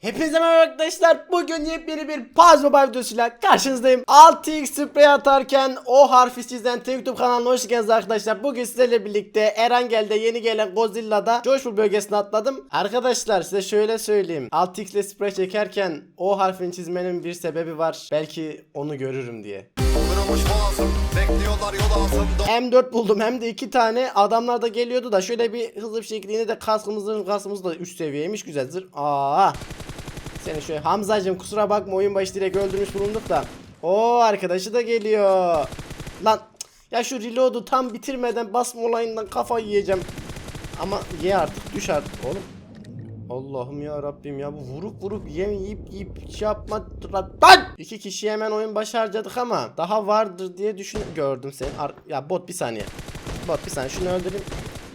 Hepinize merhaba arkadaşlar. Bugün yepyeni bir Paz Mobile videosuyla karşınızdayım. 6x sprey atarken o harfi sizden YouTube kanalına hoş geldiniz arkadaşlar. Bugün sizlerle birlikte Erangel'de yeni gelen Godzilla'da Joshua bölgesine atladım. Arkadaşlar size şöyle söyleyeyim. 6x ile sprey çekerken o harfini çizmenin bir sebebi var. Belki onu görürüm diye. Kırılmış boğazım Bekliyorlar yol altında M4 buldum hem de iki tane adamlar da geliyordu da şöyle bir hızlı bir şekilde yine de kaskımız zırh kaskımız da 3 seviyeymiş güzel zırh. Aa. Seni şöyle Hamzacığım kusura bakma oyun başı direkt öldürmüş bulunduk da. O arkadaşı da geliyor. Lan ya şu reload'u tam bitirmeden basma olayından kafayı yiyeceğim. Ama ye artık düş artık oğlum. Allah'ım ya Rabbim ya bu vurup vurup yem yiyip yiyip şey yapma lan İki kişi hemen oyun başı harcadık ama daha vardır diye düşün gördüm seni Ar- ya bot bir saniye bot bir saniye şunu öldüreyim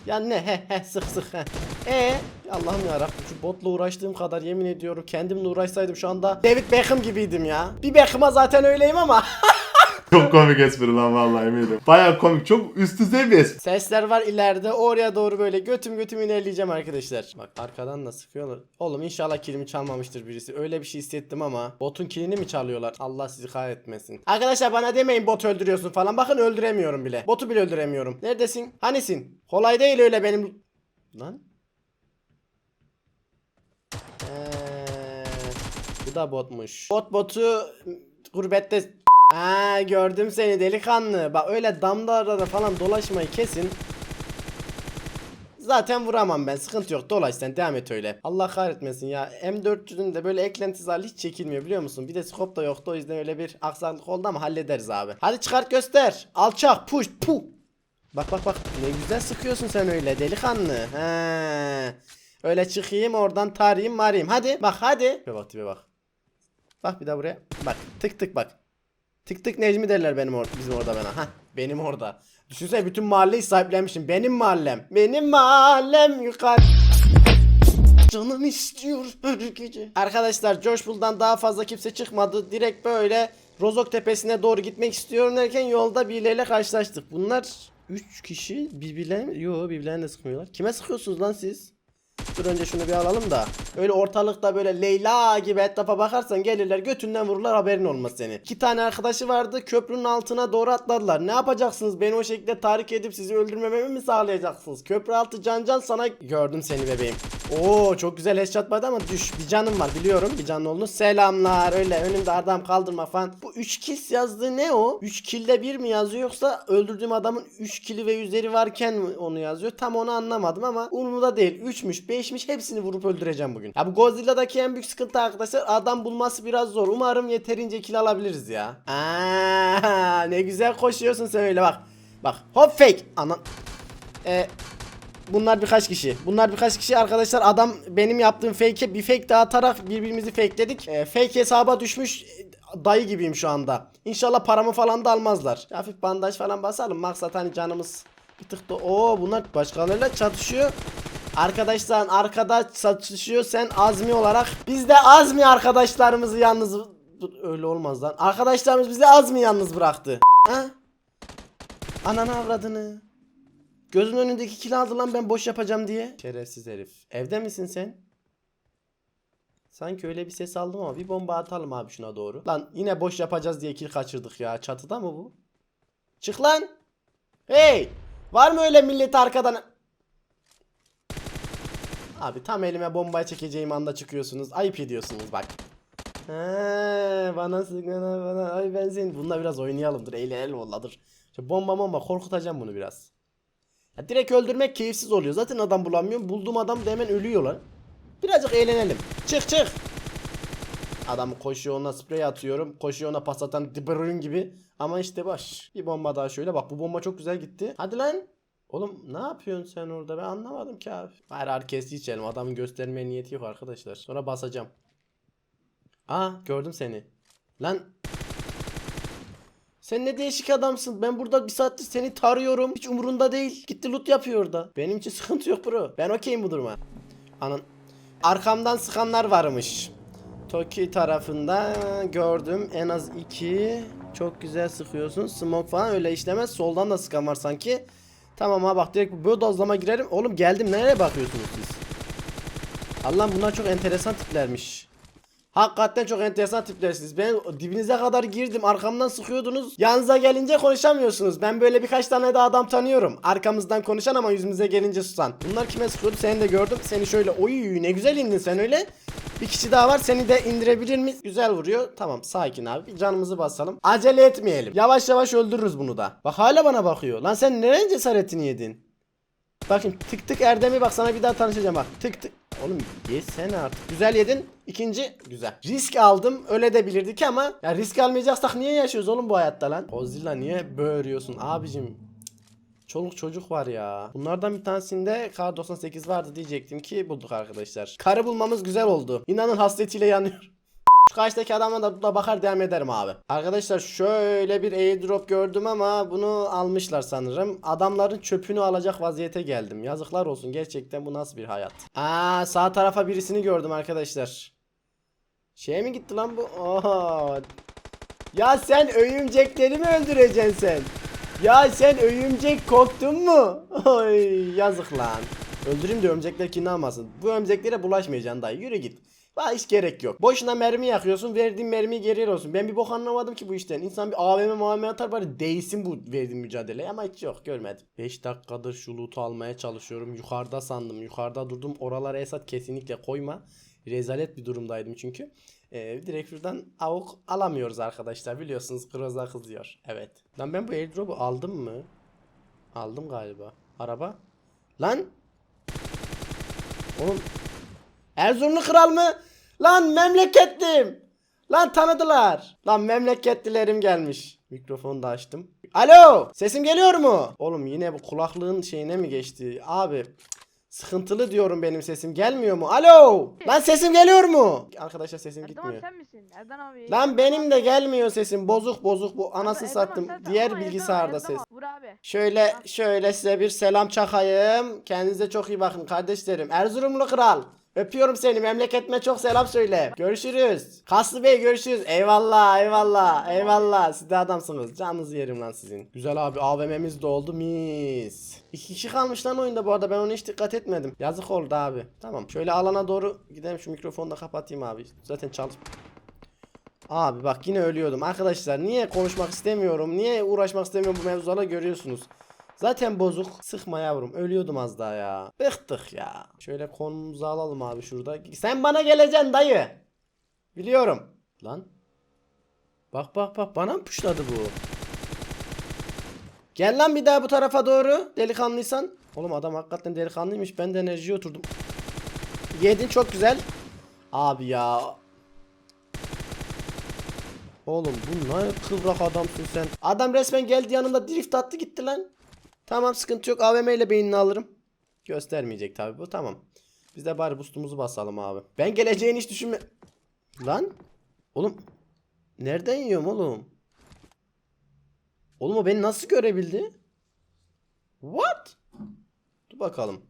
ya ne he he sık sık he. E Allah'ım ya Rabbim şu botla uğraştığım kadar yemin ediyorum kendimle uğraşsaydım şu anda David Beckham gibiydim ya. Bir Beckham'a zaten öyleyim ama Çok komik espri lan vallahi eminim. Baya komik. Çok üst düzey bir espri. Sesler var ileride oraya doğru böyle götüm götüm ilerleyeceğim arkadaşlar. Bak arkadan da sıkıyorlar. Oğlum inşallah kilimi çalmamıştır birisi. Öyle bir şey hissettim ama botun kilini mi çalıyorlar? Allah sizi kahretmesin. Arkadaşlar bana demeyin bot öldürüyorsun falan. Bakın öldüremiyorum bile. Botu bile öldüremiyorum. Neredesin? Hanisin? Kolay değil öyle benim. Lan. Ee, bu da botmuş. Bot botu gurbette Ha gördüm seni delikanlı. Bak öyle damlarda falan dolaşmayı kesin. Zaten vuramam ben. Sıkıntı yok. Dolaş sen devam et öyle. Allah kahretmesin ya. M400'ün de böyle eklentisi hali hiç çekilmiyor biliyor musun? Bir de scope da yoktu o yüzden öyle bir aksaklık oldu ama hallederiz abi. Hadi çıkart göster. Alçak push pu. Bak bak bak ne güzel sıkıyorsun sen öyle delikanlı. He. Öyle çıkayım oradan tarayayım marayım. Hadi bak hadi. Tipe bak tipe bak. Bak bir daha buraya. Bak tık tık bak. Tık tık Necmi derler benim orada bizim orada bana. Ha benim orada. Düşünsene bütün mahalleyi sahiplenmişim. Benim mahallem. Benim mahallem yukarı. Canım istiyor her gece. Arkadaşlar Josh Bull'dan daha fazla kimse çıkmadı. Direkt böyle Rozok Tepesi'ne doğru gitmek istiyorum derken yolda birileriyle karşılaştık. Bunlar 3 kişi birbirlerine Yo birbirlerine sıkmıyorlar. Kime sıkıyorsunuz lan siz? Dur önce şunu bir alalım da. Öyle ortalıkta böyle Leyla gibi etrafa bakarsan gelirler götünden vururlar haberin olmaz seni. İki tane arkadaşı vardı köprünün altına doğru atladılar. Ne yapacaksınız? Beni o şekilde tahrik edip sizi öldürmememi mi sağlayacaksınız? Köprü altı can can sana gördüm seni bebeğim. Oo çok güzel headshot vardı ama düş. Bir canım var biliyorum. Bir canlı olduğunu. Selamlar. Öyle önümde adam kaldırma falan. Bu 3 kill yazdığı ne o? 3 kill'de 1 mi yazıyor yoksa öldürdüğüm adamın 3 kill'i ve üzeri varken mi onu yazıyor? Tam onu anlamadım ama umurumda değil. 3'müş 5'miş hepsini vurup öldüreceğim bugün. Ya bu Godzilla'daki en büyük sıkıntı arkadaşlar adam bulması biraz zor. Umarım yeterince kill alabiliriz ya. Aa, ne güzel koşuyorsun sen öyle bak. Bak hop fake. Anan. Eee Bunlar birkaç kişi. Bunlar birkaç kişi arkadaşlar adam benim yaptığım fake'e bir fake daha atarak birbirimizi fakeledik. E, fake hesaba düşmüş dayı gibiyim şu anda. İnşallah paramı falan da almazlar. Hafif bandaj falan basalım. Maksat hani canımız bir tık da Oo bunlar başkalarıyla çatışıyor. Arkadaşlar arkada çatışıyor sen azmi olarak. Biz de azmi arkadaşlarımızı yalnız Dur, öyle olmaz lan. Arkadaşlarımız bizi azmi yalnız bıraktı. Ha? Ananı avradını. Gözün önündeki kili aldı lan ben boş yapacağım diye. Şerefsiz herif. Evde misin sen? Sanki öyle bir ses aldım ama bir bomba atalım abi şuna doğru. Lan yine boş yapacağız diye kil kaçırdık ya. Çatıda mı bu? Çık lan. Hey! Var mı öyle millet arkadan? Abi tam elime bombayı çekeceğim anda çıkıyorsunuz. Ayıp ediyorsunuz bak. He, bana sıkana bana. Ay ben senin. Bununla biraz oynayalım. Dur eğlenelim valla dur. Şu bomba bomba korkutacağım bunu biraz. Ya direkt öldürmek keyifsiz oluyor. Zaten adam bulamıyorum. Bulduğum adam da hemen ölüyor lan. Birazcık eğlenelim. Çık çık. Adam koşuyor ona sprey atıyorum. Koşuyor ona pas atan gibi. Ama işte baş. Bir bomba daha şöyle. Bak bu bomba çok güzel gitti. Hadi lan. Oğlum ne yapıyorsun sen orada? Ben anlamadım ki abi. Hayır herkes içelim. Adamın göstermeye niyeti yok arkadaşlar. Sonra basacağım. Aa gördüm seni. Lan sen ne değişik adamsın. Ben burada bir saattir seni tarıyorum. Hiç umurunda değil. Gitti loot yapıyor orada. Benim için sıkıntı yok bro. Ben okeyim bu duruma. Anan. Arkamdan sıkanlar varmış. Toki tarafında gördüm. En az iki. Çok güzel sıkıyorsun. Smoke falan öyle işlemez. Soldan da sıkan var sanki. Tamam ha bak direkt böyle dozlama girerim. Oğlum geldim nereye bakıyorsunuz siz? Allah'ım bunlar çok enteresan tiplermiş. Hakikaten çok enteresan tiplersiniz. Ben dibinize kadar girdim. Arkamdan sıkıyordunuz. Yanınıza gelince konuşamıyorsunuz. Ben böyle birkaç tane de adam tanıyorum. Arkamızdan konuşan ama yüzümüze gelince susan. Bunlar kime sıkıyordu? Seni de gördüm. Seni şöyle oy ne güzel indin sen öyle. Bir kişi daha var. Seni de indirebilir miyiz? Güzel vuruyor. Tamam sakin abi. Canımızı basalım. Acele etmeyelim. Yavaş yavaş öldürürüz bunu da. Bak hala bana bakıyor. Lan sen neren cesaretini yedin? Bakın tık tık Erdem'i bak sana bir daha tanışacağım bak. Tık tık. Oğlum yesene artık. Güzel yedin. İkinci güzel. Risk aldım. Öyle de bilirdik ama ya risk almayacaksak niye yaşıyoruz oğlum bu hayatta lan? Ozilla niye böğürüyorsun abicim? Çoluk çocuk var ya. Bunlardan bir tanesinde kar 98 vardı diyecektim ki bulduk arkadaşlar. Karı bulmamız güzel oldu. İnanın hasretiyle yanıyor. Karşıdaki adama da, da bakar devam ederim abi. Arkadaşlar şöyle bir airdrop gördüm ama bunu almışlar sanırım. Adamların çöpünü alacak vaziyete geldim. Yazıklar olsun gerçekten bu nasıl bir hayat. Aa sağ tarafa birisini gördüm arkadaşlar. Şeye mi gitti lan bu? Oha. Ya sen öyümcekleri mi öldüreceksin sen? Ya sen öyümcek korktun mu? Oy yazık lan. Öldüreyim de örümcekler kin almasın. Bu örümceklere bulaşmayacaksın dayı yürü git. Bana hiç gerek yok. Boşuna mermi yakıyorsun verdiğin mermiyi geri veriyorsun. Ben bir bok anlamadım ki bu işten. İnsan bir AVM AVM atar bari değsin bu verdiğin mücadele ama hiç yok görmedim. 5 dakikadır şu loot'u almaya çalışıyorum. Yukarıda sandım. Yukarıda durdum. Oralara Esat kesinlikle koyma. Rezalet bir durumdaydım çünkü. Ee, direkt şuradan avuk alamıyoruz arkadaşlar. Biliyorsunuz Groza kızıyor. Evet. Lan ben bu airdrop'u aldım mı? Aldım galiba. Araba. Lan. Oğlum. Erzurumlu kral mı? Lan memleketlim. Lan tanıdılar. Lan memleketlilerim gelmiş. Mikrofonu da açtım. Alo. Sesim geliyor mu? Oğlum yine bu kulaklığın şeyine mi geçti? Abi. Sıkıntılı diyorum benim sesim. Gelmiyor mu? Alo. Lan sesim geliyor mu? Arkadaşlar sesim Erdem abi gitmiyor. sen misin? Erdem abi. Lan benim de gelmiyor sesim. Bozuk bozuk bu. Anasını sattım. sen- Diğer Erdem- bilgisayarda Erdem ses. Vur abi. Şöyle şöyle size bir selam çakayım. Kendinize çok iyi bakın kardeşlerim. Erzurumlu kral. Öpüyorum seni. Memleketime çok selam söyle. Görüşürüz. Kaslı Bey görüşürüz. Eyvallah eyvallah eyvallah. Siz de adamsınız. Canınızı yerim lan sizin. Güzel abi AVM'miz de oldu mis. İki kişi kalmış lan oyunda bu arada ben ona hiç dikkat etmedim. Yazık oldu abi. Tamam şöyle alana doğru gidelim şu mikrofonu da kapatayım abi. Zaten çalış... Abi bak yine ölüyordum. Arkadaşlar niye konuşmak istemiyorum? Niye uğraşmak istemiyorum bu mevzularla görüyorsunuz. Zaten bozuk. Sıkma yavrum. Ölüyordum az daha ya. Bıktık ya. Şöyle konumuzu alalım abi şurada. Sen bana geleceksin dayı. Biliyorum. Lan. Bak bak bak bana mı puşladı bu? Gel lan bir daha bu tarafa doğru. Delikanlıysan. Oğlum adam hakikaten delikanlıymış. Ben de enerjiye oturdum. Yedin çok güzel. Abi ya. Oğlum bu ne kıvrak adamsın sen. Adam resmen geldi yanımda drift attı gitti lan. Tamam sıkıntı yok AVM ile beynini alırım. Göstermeyecek tabi bu tamam. Biz de bari boostumuzu basalım abi. Ben geleceğini hiç düşünme... Lan. Oğlum. Nereden yiyorum oğlum? Oğlum o beni nasıl görebildi? What? Dur bakalım.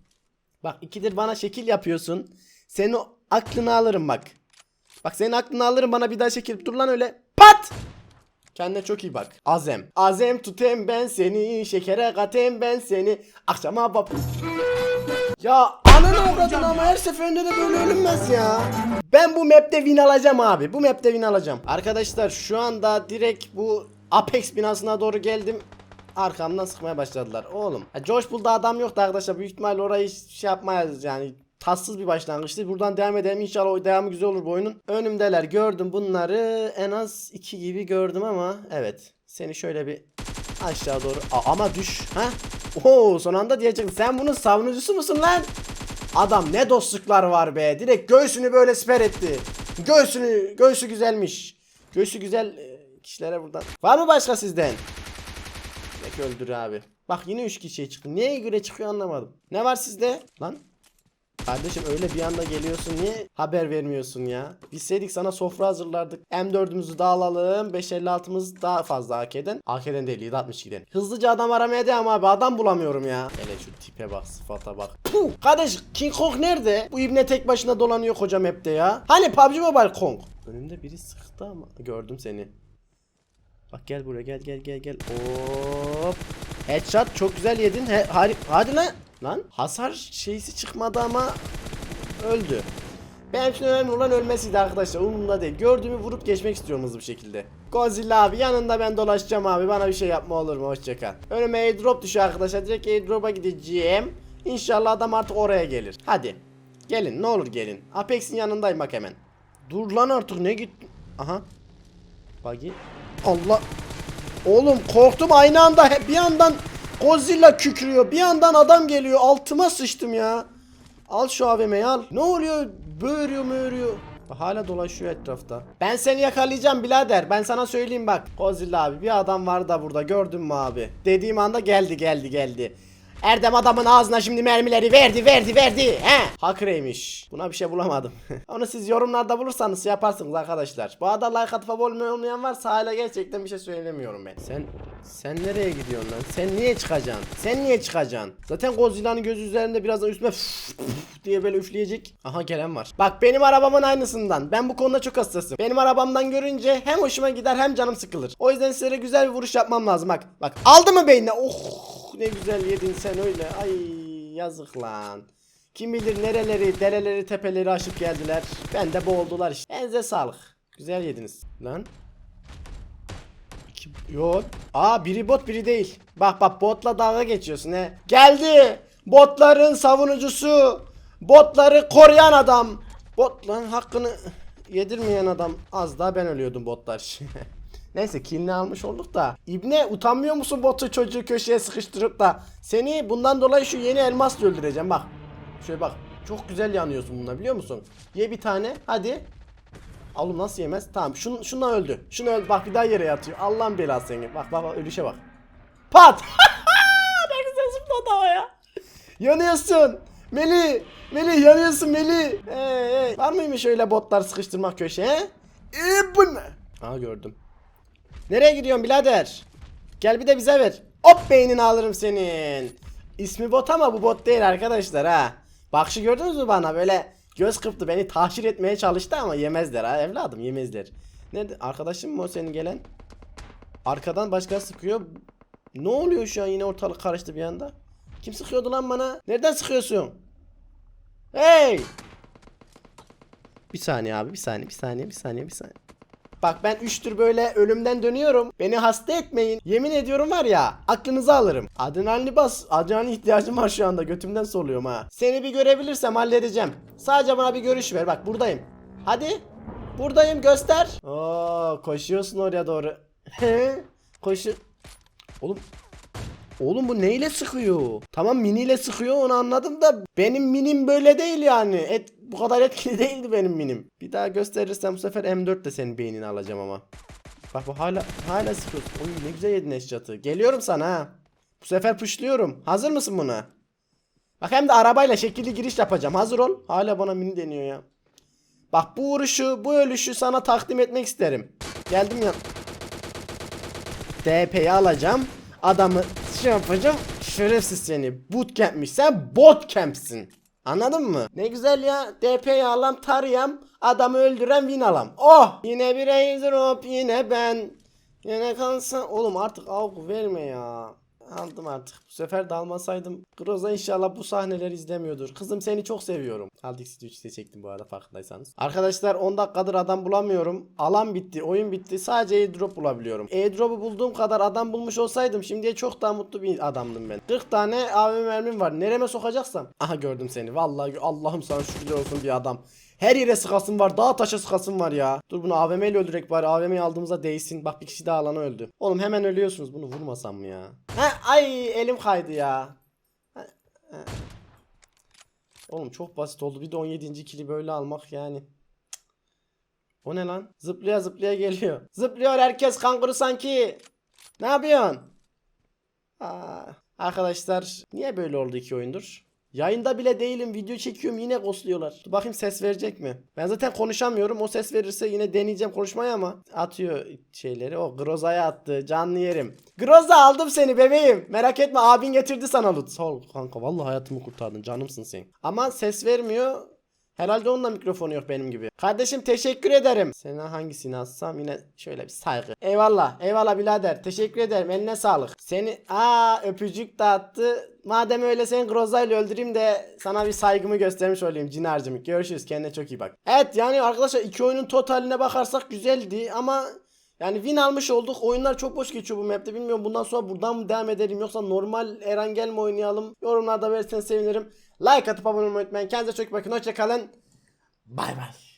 Bak ikidir bana şekil yapıyorsun. Senin o aklını alırım bak. Bak senin aklını alırım bana bir daha şekil. Dur lan öyle. Pat! Kendine çok iyi bak. Azem. Azem tutem ben seni. Şekere katem ben seni. Akşama bab... Ya ananı avradın ama her seferinde de böyle ölünmez ya. Ben bu map'te win alacağım abi. Bu map'te win alacağım. Arkadaşlar şu anda direkt bu Apex binasına doğru geldim. Arkamdan sıkmaya başladılar. Oğlum. Ya Josh Bull'da adam yoktu arkadaşlar. Büyük ihtimalle orayı şey yapmayız yani. Tatsız bir başlangıçtı. Buradan devam edelim. İnşallah o devamı güzel olur bu oyunun. Önümdeler. Gördüm bunları. En az iki gibi gördüm ama evet. Seni şöyle bir aşağı doğru. Aa, ama düş. Ha? Oo son anda diyecektim. Sen bunun savunucusu musun lan? Adam ne dostluklar var be. Direkt göğsünü böyle siper etti. Göğsünü, göğsü güzelmiş. Göğsü güzel e, kişilere buradan. Var mı başka sizden? Direkt öldür abi. Bak yine 3 kişiye çıktı. Niye göre çıkıyor anlamadım. Ne var sizde? Lan. Kardeşim öyle bir anda geliyorsun niye haber vermiyorsun ya? Bilseydik sana sofra hazırlardık. M4'ümüzü de alalım. 556'mız daha fazla AK'den. AK'den değil 762'den. Hızlıca adam aramaya devam abi. Adam bulamıyorum ya. Hele şu tipe bak sıfata bak. Puh. Kardeş King Kong nerede? Bu ibne tek başına dolanıyor koca map'te ya. Hani PUBG Mobile Kong? Önümde biri sıktı ama. Gördüm seni. Bak gel buraya gel gel gel gel. Hop. Headshot çok güzel yedin. He, hari- hadi lan. Lan hasar şeysi çıkmadı ama öldü. Benim için önemli olan ölmesiydi arkadaşlar. Umurumda değil. Gördüğümü vurup geçmek istiyorum hızlı bir şekilde. Godzilla abi yanında ben dolaşacağım abi. Bana bir şey yapma olur mu? Hoşçakal. Önüme airdrop düşüyor arkadaşlar. Direkt airdrop'a gideceğim. İnşallah adam artık oraya gelir. Hadi. Gelin ne olur gelin. Apex'in yanındayım bak hemen. Dur lan artık ne git. Aha. Buggy. Allah. Oğlum korktum aynı anda bir yandan Godzilla kükrüyor bir yandan adam geliyor altıma sıçtım ya. Al şu AVM'yi al. Ne oluyor? Böğürüyor möğürüyor. Hala dolaşıyor etrafta. Ben seni yakalayacağım birader. Ben sana söyleyeyim bak. Godzilla abi bir adam var da burada gördün mü abi? Dediğim anda geldi geldi geldi. Erdem adamın ağzına şimdi mermileri verdi verdi verdi. He? Hakreymiş. Buna bir şey bulamadım. Onu siz yorumlarda bulursanız şey yaparsınız arkadaşlar. Bu arada like atıp abone olmayan varsa hala gerçekten bir şey söylemiyorum ben. Sen sen nereye gidiyorsun lan? Sen niye çıkacaksın? Sen niye çıkacaksın? Zaten Godzilla'nın gözü üzerinde birazdan üstüme diye böyle üfleyecek. Aha gelen var. Bak benim arabamın aynısından. Ben bu konuda çok hassasım. Benim arabamdan görünce hem hoşuma gider hem canım sıkılır. O yüzden size güzel bir vuruş yapmam lazım. Bak bak aldı mı beynine? Oh ne güzel yedin sen öyle. Ay yazık lan. Kim bilir nereleri, dereleri, tepeleri aşıp geldiler. Ben de boğuldular işte. Elinize sağlık. Güzel yediniz. Lan. İki, yok. Aa biri bot biri değil. Bak bak botla dalga geçiyorsun he. Geldi. Botların savunucusu. Botları koruyan adam. Botların hakkını yedirmeyen adam. Az daha ben ölüyordum botlar. Neyse kilini almış olduk da. İbne utanmıyor musun botu çocuğu köşeye sıkıştırıp da seni bundan dolayı şu yeni elmasla öldüreceğim bak. Şöyle bak. Çok güzel yanıyorsun bununla biliyor musun? Ye bir tane hadi. Oğlum nasıl yemez? Tamam şun, şundan öldü. Şunu öldü. Bak bir daha yere yatıyor. Allah'ın belası seni. Bak bak bak ölüşe bak. Pat! ne güzel zıpladı havaya. Yanıyorsun. Meli. Meli yanıyorsun Meli. Hey, hey. Var mıymış öyle botlar sıkıştırmak köşeye? E bu gördüm. Nereye gidiyorsun birader? Gel bir de bize ver. Hop beynini alırım senin. İsmi bot ama bu bot değil arkadaşlar ha. Bakışı gördünüz mü bana böyle göz kırptı beni tahşir etmeye çalıştı ama yemezler ha evladım yemezler. Nerede arkadaşım mı o senin gelen? Arkadan başka sıkıyor. Ne oluyor şu an yine ortalık karıştı bir anda. Kim sıkıyordu lan bana? Nereden sıkıyorsun? Hey! Bir saniye abi bir saniye bir saniye bir saniye bir saniye. Bak ben 3 tür böyle ölümden dönüyorum. Beni hasta etmeyin. Yemin ediyorum var ya aklınızı alırım. Adrenalini bas. Adrenalin ihtiyacım var şu anda. Götümden soluyorum ha. Seni bir görebilirsem halledeceğim. Sadece bana bir görüş ver. Bak buradayım. Hadi. Buradayım göster. Oo koşuyorsun oraya doğru. Koşu. Oğlum Oğlum bu neyle sıkıyor? Tamam miniyle sıkıyor onu anladım da benim minim böyle değil yani. Et, bu kadar etkili değildi benim minim. Bir daha gösterirsem bu sefer M4 de senin beynini alacağım ama. Bak bu hala hala sıkıyor. Oy ne güzel yedin eşyatı. Geliyorum sana ha. Bu sefer puşluyorum. Hazır mısın buna? Bak hem de arabayla şekilli giriş yapacağım. Hazır ol. Hala bana mini deniyor ya. Bak bu vuruşu, bu ölüşü sana takdim etmek isterim. Geldim ya. DP'yi alacağım. Adamı şey yapacağım. Şerefsiz seni. Bootcamp'miş. Sen botcamp'sin. Anladın mı? Ne güzel ya. DP'yi alam tarayam. Adamı öldüren win alam. Oh! Yine bir airdrop yine ben. Yine kalsa. Oğlum artık avuk verme ya. Aldım artık. Bu sefer de almasaydım. Groza inşallah bu sahneleri izlemiyordur. Kızım seni çok seviyorum. Aldık City 3'te çektim bu arada farkındaysanız. Arkadaşlar 10 dakikadır adam bulamıyorum. Alan bitti. Oyun bitti. Sadece airdrop bulabiliyorum. Airdrop'u bulduğum kadar adam bulmuş olsaydım şimdiye çok daha mutlu bir adamdım ben. 40 tane AVM mermim var. Nereme sokacaksam. Aha gördüm seni. Vallahi Allah'ım sana şükürler olsun bir adam. Her yere sıkasın var. Dağ taşa sıkasın var ya. Dur bunu AVM ile öldürek bari. AVM'yi aldığımızda değsin. Bak bir kişi daha alana öldü. Oğlum hemen ölüyorsunuz. Bunu vurmasam mı ya? Ha, ay elim kaydı ya. Ha, ha. Oğlum çok basit oldu. Bir de 17. kili böyle almak yani. O ne lan? Zıplaya zıplaya geliyor. Zıplıyor herkes kanguru sanki. Ne yapıyorsun? Aa, arkadaşlar niye böyle oldu iki oyundur? Yayında bile değilim video çekiyorum yine ghostluyorlar. Dur bakayım ses verecek mi? Ben zaten konuşamıyorum o ses verirse yine deneyeceğim konuşmayı ama atıyor şeyleri o Groza'ya attı canlı yerim. Groza aldım seni bebeğim merak etme abin getirdi sana loot. Sağ ol kanka vallahi hayatımı kurtardın canımsın sen. Ama ses vermiyor. Herhalde onun da mikrofonu yok benim gibi. Kardeşim teşekkür ederim. Sana hangisini alsam yine şöyle bir saygı. Eyvallah. Eyvallah birader. Teşekkür ederim. Eline sağlık. Seni aa öpücük dağıttı. Madem öyle seni Groza'yla öldüreyim de sana bir saygımı göstermiş olayım Cinar'cığım. Görüşürüz. Kendine çok iyi bak. Evet yani arkadaşlar iki oyunun totaline bakarsak güzeldi ama yani win almış olduk. Oyunlar çok boş geçiyor bu map'te. Bilmiyorum bundan sonra buradan mı devam edelim yoksa normal Erangel mi oynayalım? Yorumlarda verirseniz sevinirim. Like atıp abone olmayı unutmayın. Kendinize çok bakın. Hoşçakalın. Bay bay.